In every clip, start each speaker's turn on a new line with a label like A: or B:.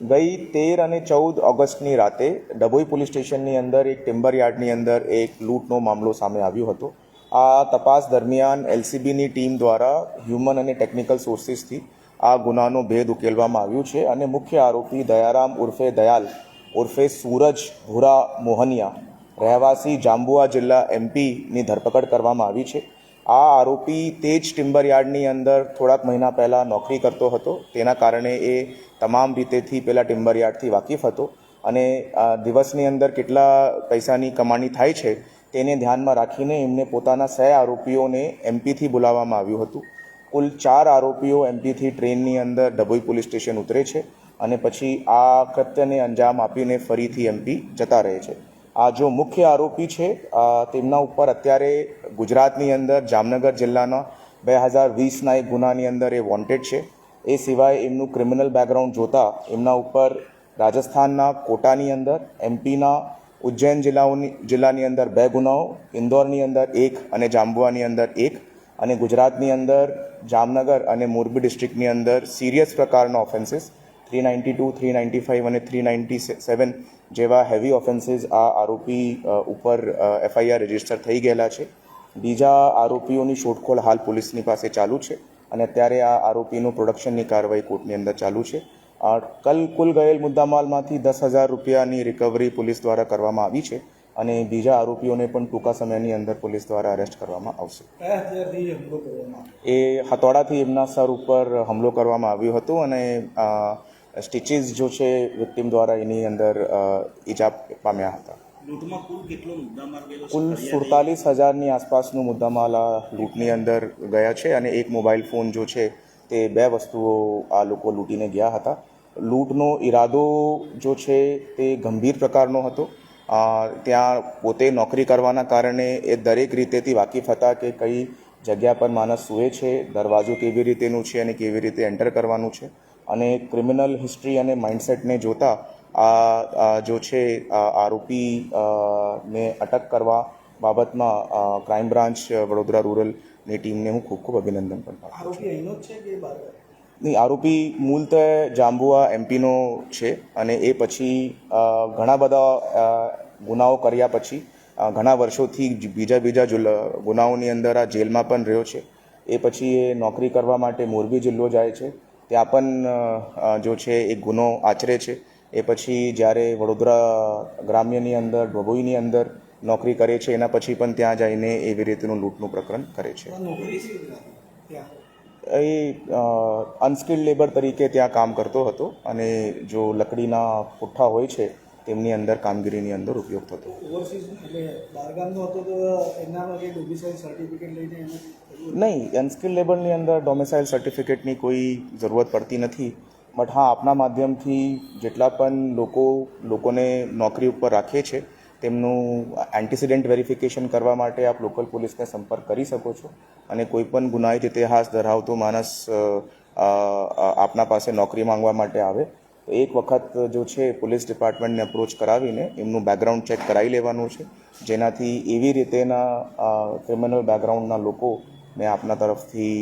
A: ગઈ તેર અને ચૌદ ઓગસ્ટની રાતે ડભોઈ પોલીસ સ્ટેશનની અંદર એક ટિમ્બર યાર્ડની અંદર એક લૂંટનો મામલો સામે આવ્યો હતો. આ તપાસ દરમિયાન એલસીબીની ટીમ દ્વારા હ્યુમન અને ટેકનિકલ સોર્સિસથી આ ગુનાનો ભેદ ઉકેલવામાં આવ્યું છે અને મુખ્ય આરોપી દયારામ ઉર્ફે દયાલ ઉર્ફે સૂરજ ભૂરા મોહનિયા, રહેવાસી જાંબુઆ જિલ્લા એમપીની ધરપકડ કરવામાં આવી છે. આ આરોપી તે જ ટિમ્બર યાર્ડની અંદર થોડાક મહિના પહેલાં નોકરી કરતો હતો. તેના કારણે એ તમામ રીતેથી પેલા ટિમ્બર યાર્ડથી વાકેફ હતો અને દિવસની અંદર કેટલા પૈસાની કમાણી થાય છે તેને ધ્યાનમાં રાખીને એમને પોતાના સહ આરોપીઓને એમપીથી બોલાવવામાં આવ્યું હતું. કુલ ચાર આરોપીઓ એમપીથી ટ્રેનની અંદર ડભોઈ પોલીસ સ્ટેશન ઉતરે છે અને પછી આ કૃત્યને અંજામ આપીને ફરીથી એમપી જતા રહે છે. આ જો મુખ્ય આરોપી છે તેમના ઉપર અત્યારે ગુજરાતની અંદર જામનગર જિલ્લાના બે હજાર વીસના એક ગુનાની અંદર એ વોન્ટેડ છે. એ સિવાય એમનું ક્રિમિનલ બેકગ્રાઉન્ડ જોતા એમના ઉપર રાજસ્થાનના કોટાની અંદર, એમપીના ઉજ્જૈન જિલ્લાઓની, જિલ્લાની અંદર બે ગુનાઓ, ઇન્દોરની અંદર એક અને જાંબુઆની અંદર એક અને ગુજરાતની અંદર જામનગર અને મોરબી ડિસ્ટ્રિક્ટની અંદર સિરિયસ પ્રકારના offences three ninety two three ninety five અને થ્રી નાઇન્ટી સેવન જેવા હેવી ઓફેન્સીસ આ આરોપી ઉપર એફઆઈઆર રજિસ્ટર થઈ ગયેલા છે. બીજા આરોપીઓની શોધખોળ હાલ પોલીસની પાસે ચાલુ છે અને અત્યારે આ આરોપીનું પ્રોડક્શનની કાર્યવાહી કોર્ટની અંદર ચાલુ છે. કલ, કુલ ગયેલ મુદ્દામાલમાંથી દસ હજાર રૂપિયાની રિકવરી પોલીસ દ્વારા કરવામાં આવી છે અને બીજા આરોપીઓને પણ ટૂંકા સમયની અંદર પોલીસ દ્વારા અરેસ્ટ કરવામાં આવશે. એ હથોડાથી એમના સર ઉપર હુમલો કરવામાં આવ્યો હતો અને સ્ટીચીસ જો છે વિક્ટિમ દ્વારા એની અંદર ઈજા પામ્યા હતા.
B: કુલ
A: સુડતાલીસ હજારની આસપાસનું મુદ્દામાલ આ લૂંટની અંદર ગયા છે અને એક મોબાઈલ ફોન જો છે તે બે વસ્તુઓ આ લોકો લૂંટીને ગયા હતા. લૂંટનો ઈરાદો જો છે તે ગંભીર પ્રકારનો હતો. ત્યાં પોતે નોકરી કરવાના કારણે એ દરેક રીતેથી વાકેફ હતા કે કઈ જગ્યા પર માણસ સૂએ છે દરવાજો કેવી રીતેનું છે અને કેવી રીતે એન્ટર કરવાનું છે. અને ક્રિમિનલ હિસ્ટ્રી અને માઇન્ડસેટને જોતા આ જો છે આરોપી ને અટક કરવા બાબતમાં ક્રાઇમ બ્રાન્ચ વડોદરા રૂરલની ટીમને હું ખૂબ ખૂબ અભિનંદન પણ પાઠવું નહીં આરોપી મૂળતઃ જાંબુઆ એમપીનો છે અને એ પછી ઘણા બધા ગુનાઓ કર્યા પછી ઘણા વર્ષોથી બીજા બીજા ગુનાઓની અંદર આ જેલમાં પણ રહ્યો છે. એ પછી એ નોકરી કરવા માટે મોરબી જિલ્લો જાય છે. ત્યાં પણ જો છે એક ગુનો આચરે છે. એ પછી જ્યારે વડોદરા ગ્રામ્યની અંદર ડભોઈની અંદર નોકરી કરે છે એના પછી પણ ત્યાં જઈને એવી રીતનું લૂંટનું પ્રકરણ કરે છે. એ અનસ્કિલ્ડ લેબર તરીકે ત્યાં કામ કરતો હતો અને જો લકડીના પુઠ્ઠા હોય છે તેમની અંદર કામગીરીની અંદર ઉપયોગ થતો નહીં અનસ્કિલ લેબરની અંદર ડોમિસાઇલ સર્ટિફિકેટની કોઈ જરૂરત પડતી નથી. બટ હા આપના માધ્યમથી જેટલા પણ લોકો લોકોને નોકરી ઉપર રાખે છે તેમનું એન્ટિસિડન્ટ વેરિફિકેશન કરવા માટે આપ લોકલ પોલીસને સંપર્ક કરી શકો છો. અને કોઈપણ ગુનાહિત ઇતિહાસ ધરાવતો માણસ આપના પાસે નોકરી માંગવા માટે આવે તો એક વખત જો છે, પોલીસ ડિપાર્ટમેન્ટને અપ્રોચ કરાવીને એમનું બેકગ્રાઉન્ડ ચેક કરાવી લેવાનું છે. જેનાથી એવી રીતેના ક્રિમિનલ બેકગ્રાઉન્ડના લોકોને આપના તરફથી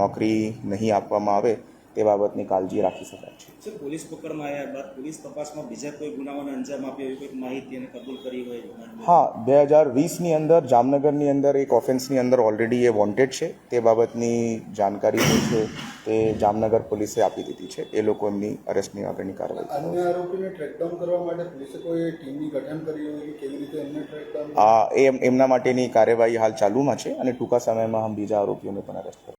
A: નોકરી નહીં આપવામાં આવે. તે બાબતની કાળજી રાખી શકાય છે.
C: સર પોલીસ પકડમાં આવ્યા બાદ પોલીસ તપાસમાં બીજા કોઈ ગુનાઓને અંજામ આપ્યો એવી કોઈ માહિતી એને કબૂલ કરી હોય
A: હા બે હજાર વીસની અંદર જામનગરની અંદર એક ઓફેન્સની અંદર ઓલરેડી એ વોન્ટેડ છે. તે બાબતની જાણકારી જે છે તે જામનગર પોલીસે આપી દીધી છે. એ લોકો એમની અરેસ્ટની આગળની કાર્યવાહી
D: અન્ય આરોપીને ટ્રેકડાઉન કરવા માટે પોલીસે કોઈ ટીમની ગઠન કરી હોય કેવી રીતે એમને ટ્રેકડાઉન
A: આ એમ એમના માટેની કાર્યવાહી હાલ ચાલુમાં છે અને ટૂંકા સમયમાં હમ બીજા આરોપીઓને પણ અરેસ્ટ